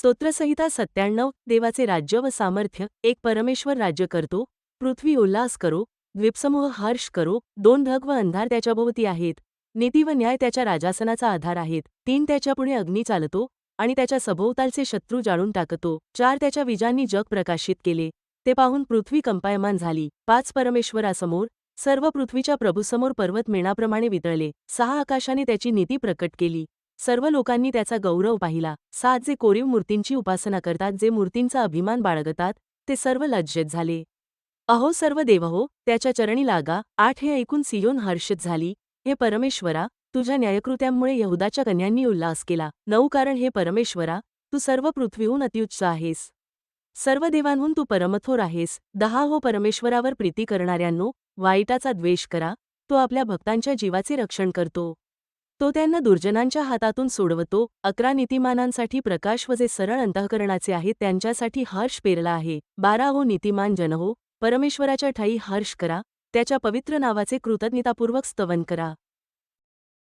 स्तोत्रसंहिता सत्त्याण्णव देवाचे राज्य व सामर्थ्य एक परमेश्वर राज्य करतो पृथ्वी उल्हास करो द्वीपसमूह हर्ष करो दोन ढग व अंधार त्याच्याभोवती आहेत नीती व न्याय त्याच्या राजासनाचा आधार आहेत तीन त्याच्यापुढे अग्नी चालतो आणि त्याच्या सभोवतालचे शत्रू जाळून टाकतो चार त्याच्या विजांनी जग प्रकाशित केले ते पाहून पृथ्वी कंपायमान झाली पाच परमेश्वरासमोर सर्व पृथ्वीच्या प्रभूसमोर पर्वत मेणाप्रमाणे वितळले सहा आकाशाने त्याची नीती प्रकट केली सर्व लोकांनी त्याचा गौरव पाहिला. सात जे कोरीव मूर्तींची उपासना करतात जे मूर्तींचा अभिमान बाळगतात ते सर्व लज्जेत झाले. अहो सर्व देवहो त्याच्या चरणी लागा आठ हे ऐकून सियोन हर्षित झाली. हे परमेश्वरा तुझ्या न्यायकृत्यांमुळे यहुदाच्या कन्यांनी उल्हास केला. नऊ कारण हे परमेश्वरा तू सर्व पृथ्वीहून अत्युच्च आहेस. सर्व देवांहून तू परमथोर आहेस. दहा हो परमेश्वरावर प्रीती करणाऱ्यांनो वाईटाचा द्वेष करा. तो आपल्या भक्तांच्या जीवाचे रक्षण करतो. तो त्यांना दुर्जनांच्या हातातून सोडवतो. अकरा नीतिमानांसाठी प्रकाश व जे सरळ अंतःकरणाचे आहेत त्यांच्यासाठी हर्ष पेरला आहे. बारा हो नीतिमान जन हो परमेश्वराच्या ठाई हर्ष करा. त्याच्या पवित्र नावाचे कृतज्ञतापूर्वक स्तवन करा.